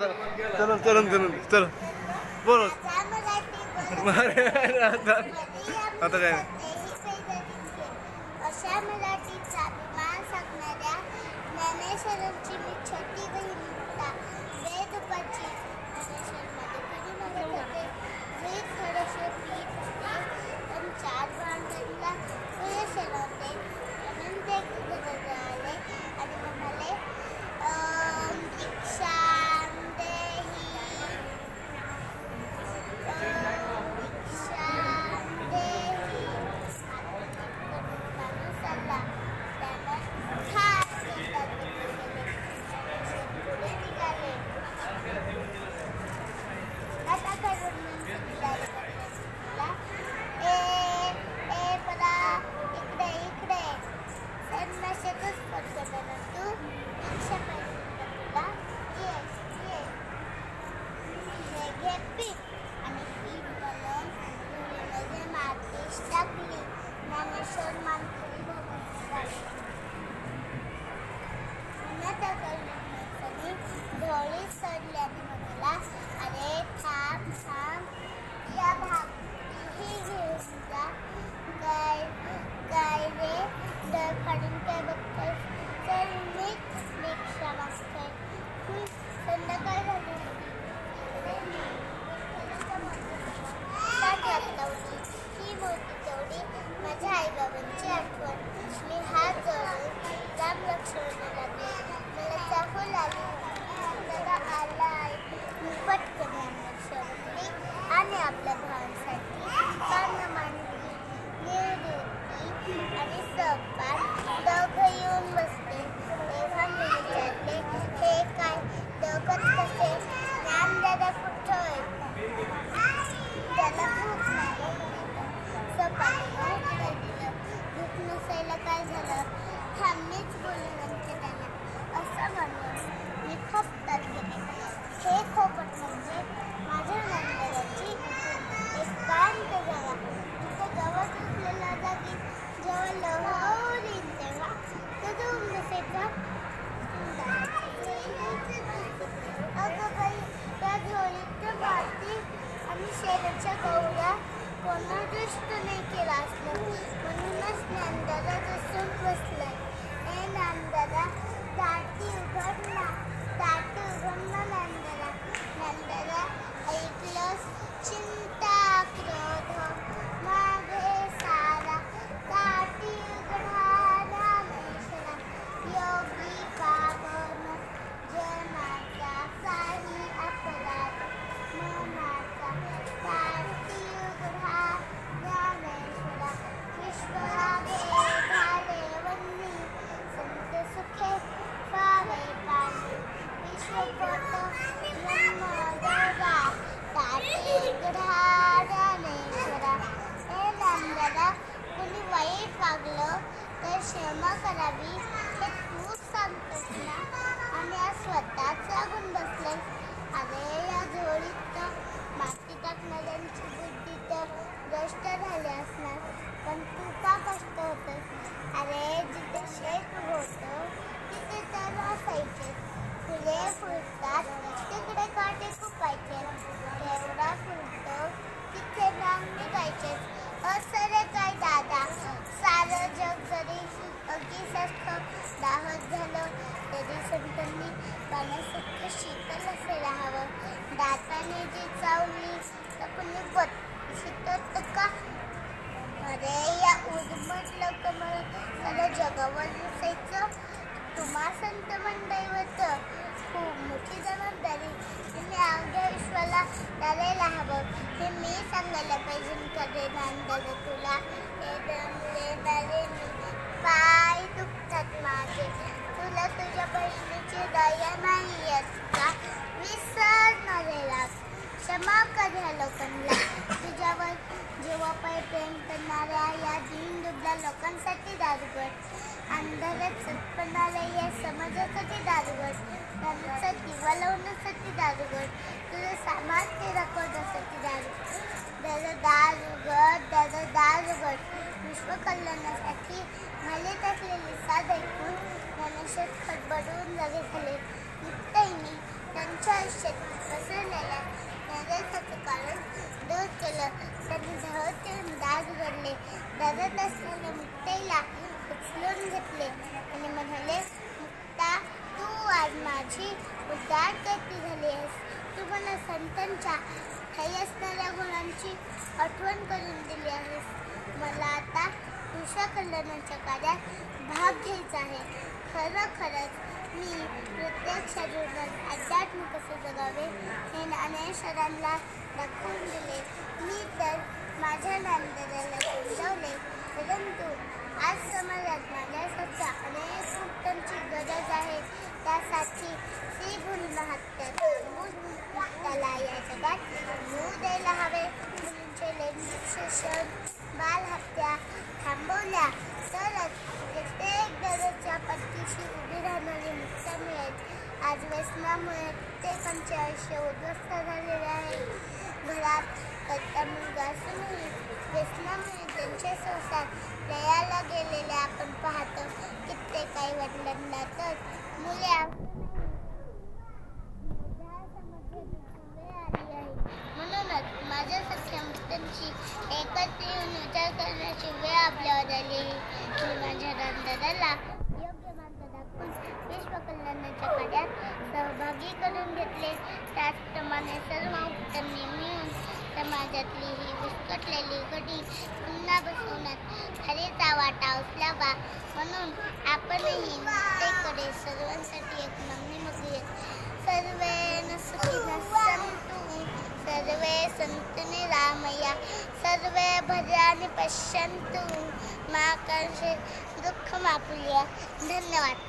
चलन चलो चलो चल बोलो. आता काय? seven months दाहत झालं त्याची संतांनी पाण्यासारखं शीतल असायला हवं दाताने जी चावली तर कुणी बघ शीतल का अरे या ऊन लोक का मला मला जगावर दिसायचं तुम्हा संत मंडळी खूप मोठी जबाबदारी तुम्ही अवघ्या विश्वाला त्याला हवं हे मी सांगायला पाहिजे कधी नांदाला तुला क्षमा कर ह्या लोकांना. तुझ्यावर जेव्हा जीवापर प्रेम करणाऱ्या या दीन दुबल्या लोकांसाठी दारुगड अंधारात सपणाऱ्या या समाजासाठी दारुगड त्यांचा दिवा लावण्यासाठी दारुगड तुझं सामान ते दाखवण्यासाठी दारुगड त्याचं दारुगड त्याचं दारुगड विश्वकल्याणासाठी मलित असलेले साध ऐकून ज्ञानेश्वर खडबडून जागे झाले. नित्याईने त्यांच्या आयुष्यात पसरलेल्या दाग दादा दादात मुक्ताईला उचलून घेतले. आणि म्हणाले मुक्ता तू आज माझी उद्धार व्यक्ती झाली आहेस. तू मला संतांच्या ठाई असणाऱ्या गुणांची आठवण करून दिली आहेस. मला आता तुझ्या कल्याणाच्या कार्यात भाग घ्यायचा आहे. खरं खरंच मी प्रत्यक्ष जीवनात अध्यात्म कसे जगावे हे ज्ञानेश्वरांना दाखवून दिले. मी तर माझ्या ज्ञानदाराला समजावले परंतु आज समाजात माझ्यासारख्या अनेक उत्तमची गरज आहे. त्यासाठी श्री भूल त्याला या जगात मूळ द्यायला हवे. मुलींचे लैंगिक शोषण बालहत्या थांबवल्या तरच प्रत्येक गरजच्या पट्टीशी उभी राहणारी मुक्ता मिळेल. आज व्यसनामुळे प्रत्येकांचे आयुष्य उद्ध्वस्त झालेले आहे. घरात करता मुलगा असूनही व्यसनामुळे त्यांचे संसार लयाला गेलेले आपण पाहतो. कित्येक आई वडिलांना तर मुले म्हणूनच माझ्यासारख्या मुक्तांची एकत्र येऊन विचार करण्याची वेळ आपल्यावर आली. मी माझ्या दादाला योग्य मार्ग दाखवून विश्व कल्याणाच्या कार्यात सहभागी करून घेतले. त्याचप्रमाणे सर्व माझ्यातली ही विस्कटलेली घडी पुन्हा बसवण्यात खरेचा वाटा उचलावा म्हणून आपणही मुक्तेकडे सर्वांसाठी एक मागणी मगूयात सर्वे न सन्तु सर्वे सन्तु निरामया सर्वे भद्राणि पश्यन्तु मा दुःख दुःखमापुल्या धन्यवाद.